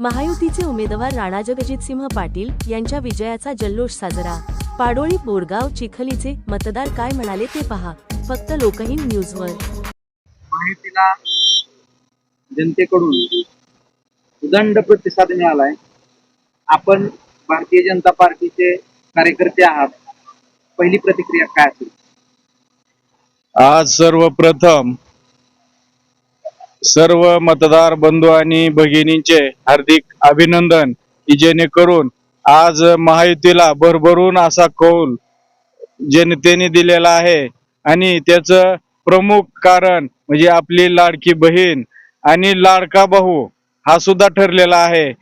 महायुतीचे उमेदवार राणा जगजितसिंह पाटील यांच्या विजयाचा जल्लोष साजरा. पाडोळी बोरगाव चिखलीचे मतदार काय म्हणाले ते पहा. फक्त लोकहित न्यूजवर. माहितीला जनतेकडून उदंड प्रतिसाद मिळालाय. आपण भारतीय जनता पार्टीचे कार्यकर्ते आहात. पहिली प्रतिक्रिया काय असेल? आज सर्वप्रथम सर्व मतदार बंधू आणि भगिनींचे हार्दिक अभिनंदन. की जेणेकरून आज महायुतीला भरभरून असा कौल जनतेने दिलेला आहे. आणि त्याचं प्रमुख कारण म्हणजे आपली लाडकी बहीण आणि लाडका भाऊ हा सुद्धा ठरलेला आहे.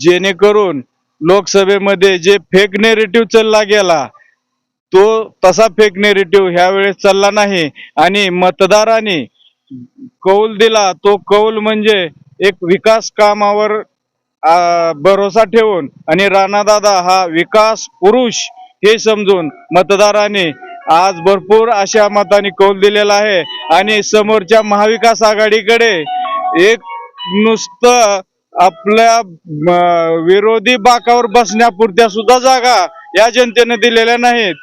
जेणेकरून लोकसभेमध्ये जे फेक नेरेटिव्ह चालला गेला तो तसा फेक नेरेटिव्ह ह्यावेळेस चालला नाही. आणि मतदारांनी कौल दिला तो कौल म्हणजे एक विकास कामावर भरोसा ठेवून आणि राणादादा हा विकास पुरुष हे समजून मतदारांनी आज भरपूर अशा मताने कौल दिलेला आहे. आणि समोरच्या महाविकास आघाडीकडे एक नुसतं आपल्या विरोधी बाकावर बसण्यापुरत्या सुद्धा जागा या जनतेने दिलेल्या नाहीत.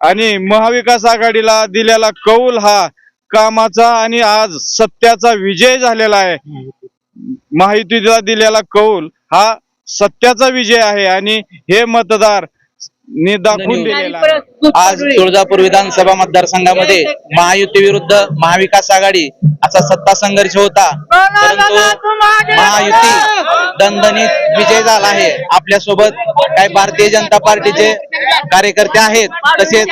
आणि महाविकास आघाडीला दिलेला कौल हा कामाचा आणि आज सत्याचा विजय झालेला आहे. महायुतीला दिलेला कौल हा सत्याचा विजय आहे आणि हे मतदार नि दाखवून दिलेला आहे. आज तुळजापूर विधानसभा मतदारसंघामध्ये महायुती विरुद्ध महाविकास आघाडी असा सत्ता संघर्ष होता. परंतु महायुती दणदणीत विजय झाला आहे. आपल्यासोबत काही भारतीय जनता पार्टीचे कार्यकर्ते आहेत तसेच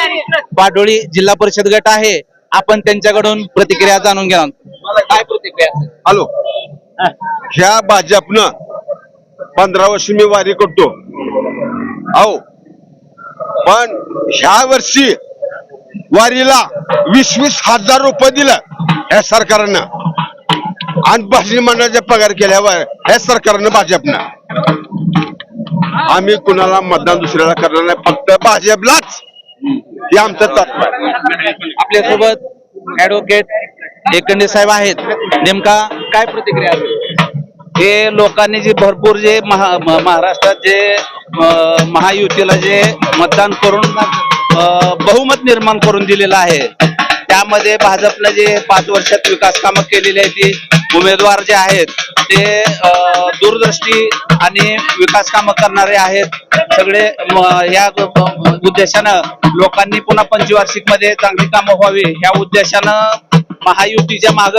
पाडोळी जिल्हा परिषद गट आहे. आपण त्यांच्याकडून प्रतिक्रिया जाणून घ्या काय प्रतिक्रिया हॅलो. ह्या भाजपनं पंधरा वर्ष मी वारी करतो. अहो पण ह्या वर्षी वारीला वीस वीस हजार रुपये दिलं ह्या सरकारनं. आणि भाजनी मंडळाचे पगार केल्यावर ह्या सरकारनं भाजपनं. आम्ही कुणाला मतदान दुसऱ्याला करणार नाही फक्त भाजपलाच. हे आमचं तत्व आपल्यासोबत ऍडव्होकेट एकंडे साहेब आहेत. नेमका काय प्रतिक्रिया आहे? हे लोकांनी जे भरपूर जे महा महाराष्ट्रात जे महायुतीला जे मतदान करून बहुमत निर्माण करून दिलेलं आहे. त्यामध्ये भाजपनं जे पाच वर्षात विकास कामं केलेली आहेत ती उमेदवार जे आहेत ते दूरदृष्टी आणि विकास कामं करणारे आहेत. सगळे या उद्देशानं लोकांनी पुन्हा पंचवार्षिकमध्ये चांगली कामं व्हावी. ह्या उद्देशानं महायुतीच्या माग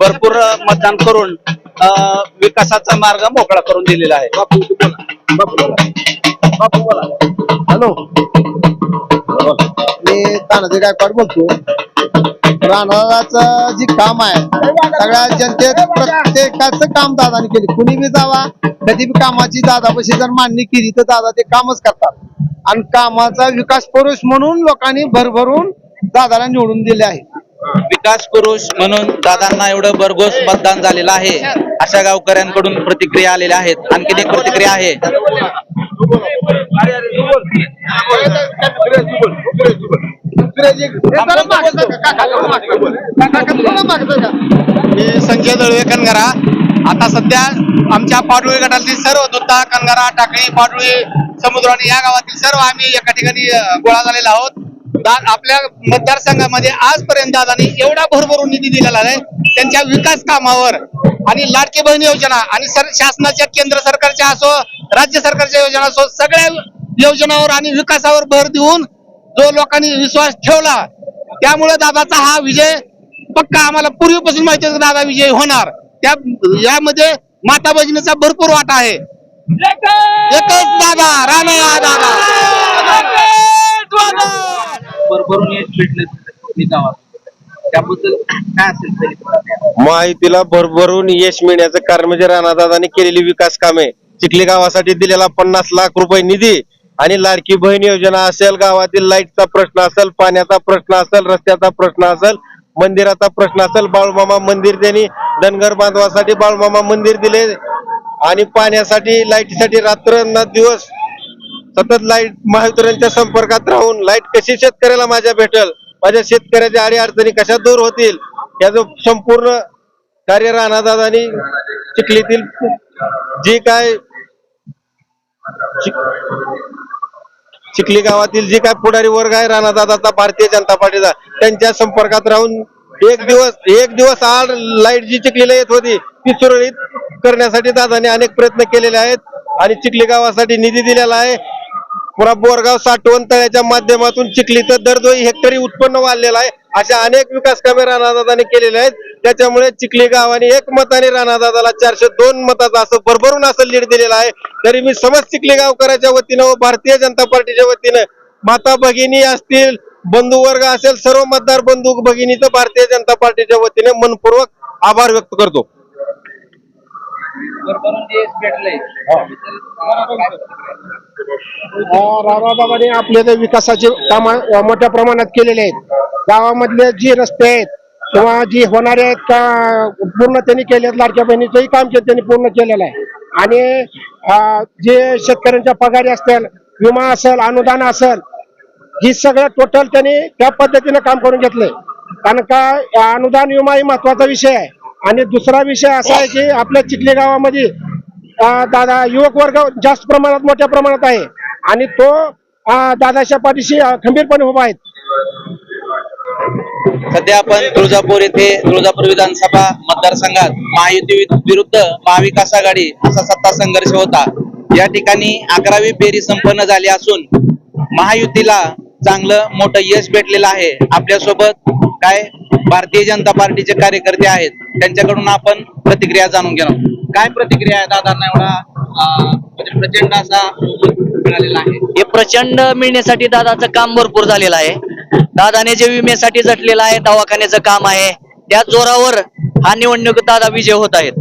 भरपूर मतदान करून विकासाचा मार्ग मोकळा करून दिलेला आहे. हॅलो. मी तानाजी गायकवाड बोलतो राणाचं जी काम आहे सगळ्या जनतेत प्रत्येकाचं काम दादाने केले. कुणी बी जावा कधी बी कामाची दादापाशी जर मांडणी केली तर दादा ते कामच करतात. आणि कामाचा विकास पुरुष म्हणून लोकांनी भरभरून दादाला निवडून दिले आहे. विकास पुरुष म्हणून दादांना एवढं भरघोस मतदान झालेलं आहे. अशा गावकऱ्यांकडून प्रतिक्रिया आलेल्या आहेत. आणखीन एक प्रतिक्रिया आहे. मी संजय दळवे कनगरा आता सध्या आमच्या पाडोळी गटातील सर्व दुत्ता कनगरा टाकळी पाडोळी समुद्राने या गावातील सर्व आम्ही एका ठिकाणी गोळा झालेला आहोत. दा- आपल्या मतदारसंघामध्ये आजपर्यंत दादानी एवढा भरभरून निधी दिलेला आहे. त्यांच्या विकास कामावर आणि लाडकी बहीण योजना आणि शासनाच्या केंद्र सरकारच्या असो राज्य सरकारच्या योजना असो सगळ्या योजनावर आणि विकासावर भर देऊन जो लोकांनी विश्वास ठेवला त्यामुळे दादाचा हा विजय पक्का आम्हाला पूर्वीपासून माहिती आहे की दादा विजय होणार. त्या यामध्ये माता भगिनीचा भरपूर वाटा आहे. एकच दादा राणा दादा. महायुतीला भरभरून यश मिळण्याचं कारण म्हणजे राणादादांनी केलेली विकास कामे. चिखली गावासाठी दिलेला पन्नास लाख रुपये निधी आणि लाडकी बहीण योजना असेल गावातील लाईटचा प्रश्न असेल पाण्याचा प्रश्न असेल रस्त्याचा प्रश्न असेल मंदिराचा प्रश्न असेल बाळूमामा मंदिर त्यांनी धनगर बांधवासाठी बाळूमामा मंदिर दिले. आणि पाण्यासाठी लाईटसाठी रात्र न दिवस सतत लाइट महावितरणच्या संपर्कात राहून लाइट कशी शेतकऱ्याला माझ्या भेटल? माझ्या शेतकऱ्याच्या आडी अडचणी कशा दूर होतील? याचं संपूर्ण कार्य राणादादानी चिखलीतील जी काय चिखली गावातील जी काय पुढारी वर्ग आहे राणादादाचा भारतीय जनता पार्टीचा त्यांच्या संपर्कात राहून एक दिवस एक दिवस आड लाइट जी चिखलीला येत होती ती सुरळीत करण्यासाठी दादाने अनेक प्रयत्न केलेले आहेत आणि चिखली गावासाठी निधी दिलेला आहे. पुरा बोरगाव साठवण तळ्याच्या माध्यमातून चिखलीचं दरदोई हेक्टरी उत्पन्न वाढलेलं आहे. अशा अनेक विकास कामे राणादादाने केलेले आहेत. त्याच्यामुळे चिखली गावाने एक मताने राणादादाला चारशे दोन मताचा असं भरभरून असं लीड दिलेलं आहे. तरी मी समज चिखली गावकऱ्याच्या वतीनं व भारतीय जनता पार्टीच्या वतीनं माता भगिनी असतील बंधू वर्ग असेल सर्व मतदार बंधू भगिनीचं भारतीय जनता पार्टीच्या वतीने मनपूर्वक आभार व्यक्त करतो. राणादाबाने आपले विकासाचे काम मोठ्या प्रमाणात केलेले आहेत. गावामधले जे रस्ते आहेत किंवा जी होणारे आहेत पूर्ण त्यांनी केले लाडक्या बहिणीचंही काम त्यांनी पूर्ण केलेलं आहे. आणि जे शेतकऱ्यांच्या पगारी असतील विमा असेल अनुदान असेल ही सगळं टोटल त्यांनी त्या पद्धतीनं काम करून घेतलंय. कारण का अनुदान विमा ही महत्त्वाचा विषय आहे. आणि दुसरा विषय असा आहे की आपल्या चिखली गावामध्ये दादा युवक वर्ग जास्त प्रमाणात मोठ्या प्रमाणात आहे. आणि तो दादाच्या पाठीशी खंबीरपणे उभा आहेत सध्या आपण तुळजापूर येथे तुळजापूर विधानसभा मतदारसंघात महायुती विरुद्ध महाविकास आघाडी असा सत्ता संघर्ष होता. या ठिकाणी अकरावी फेरी संपन्न झाली असून महायुतीला चांगलं मोठं यश भेटलेलं आहे. आपल्यासोबत काय भारतीय जनता पार्टीचे कार्यकर्ते आहेत त्यांच्याकडून आपण प्रतिक्रिया जाणून घेणार काय प्रतिक्रिया आहे दादांना एवढा म्हणजे प्रचंड असा मिळालेला आहे? हे प्रचंड मिळण्यासाठी दादाचं काम भरपूर झालेलं आहे. दादाने जे विम्यासाठी झटलेलं आहे दवाखान्याचं काम आहे त्या जोरावर हा निवडणूक दादा विजय होत आहेत.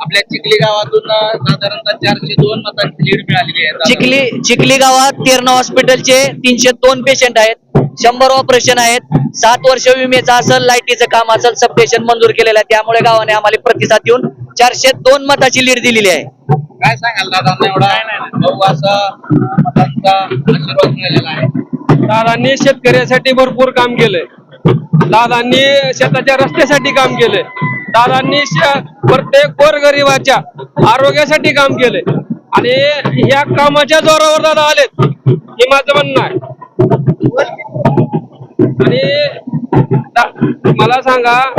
आपल्या चिखली गावातून साधारणतः चारशे दोन मतांची लीड मिळालेली आहे. चिखली चिखली गावात तेरणा हॉस्पिटलचे तीनशे दोन पेशंट आहेत. शंभर ऑपरेशन आहेत. सात वर्ष विम्याचं असेल लाईटीचं काम असेल सबस्टेशन मंजूर केलेलं आहे. त्यामुळे गावाने आम्हाला प्रतिसाद देऊन चारशे दोन मताची लीड दिलेली आहे. काय सांगाल दादांना एवढा? भाऊ असा मतांचा आशीर्वाद मिळालेला आहे. दादांनी शेतकऱ्यासाठी भरपूर काम केलंय. दादांनी शेताच्या रस्त्यासाठी काम केलंय. दादांनी श- प्रत्येक गोरगरिबाच्या आरोग्यासाठी काम केलंय. आणि या कामाच्या जोरावर दादा आलेत. हे माझं म्हणणं आहे. आणि दा- मला सांगा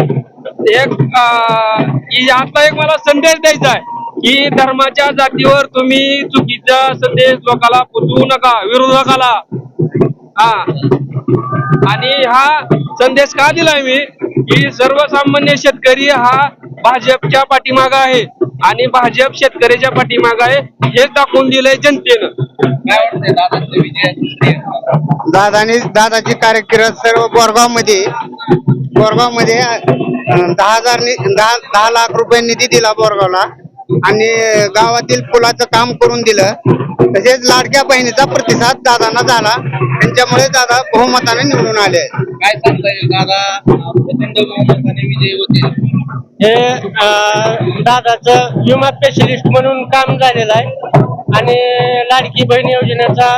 एक अं, आता एक मला संदेश द्यायचा आहे. की धर्माच्या जातीवर तुम्ही चुकीचा संदेश लोकाला पोचवू नका विरोधकाला हा. आणि हा संदेश का दिलाय मी? की सर्वसामान्य शेतकरी हा भाजपच्या पाठीमागा आहे. आणि भाजप शेतकऱ्याच्या पाठीमागा आहे हे दाखवून दिलंय जनतेनं. दादाने दादाची कार्यकिर्द सर्व बोरगावमध्ये बोरगावमध्ये दहा हजार दहा लाख रुपये निधी दिला बोरगावला. आणि गावातील पुलाचं काम करून दिलं. तसेच लाडक्या बहिणीचा प्रतिसाद दादांना झाला. त्यांच्यामुळे दादा बहुमताने निवडून आले आहेत. काय सांगता येईल दादा? प्रचंड बहुमताने विजयी होते. हे दादाचं विमा स्पेशलिस्ट म्हणून काम झालेलं आहे. आणि लाडकी बहीण योजनेचा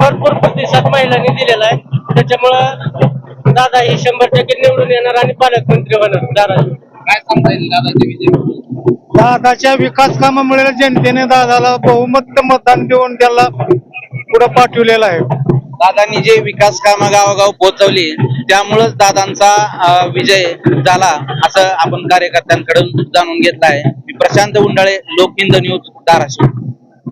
भरपूर प्रतिसाद महिलांनी दिलेला आहे. त्याच्यामुळं दादा ही शंभर टक्के निवडून येणार आणि पालकमंत्री होणार दादा. काय सांगता येईल दादाचे विजय? दादाच्या विकास कामामुळे जनतेने दादाला बहुमत मतदान देऊन त्याला पुढे पाठवलेलं आहे. दादांनी जे विकास कामं गावोगाव पोहोचवली त्यामुळेच दादांचा अं, विजय झाला असं आपण कार्यकर्त्यांकडून जाणून घेतलं आहे. मी प्रशांत उंडाळे लोकहिंद न्यूज धाराशिव.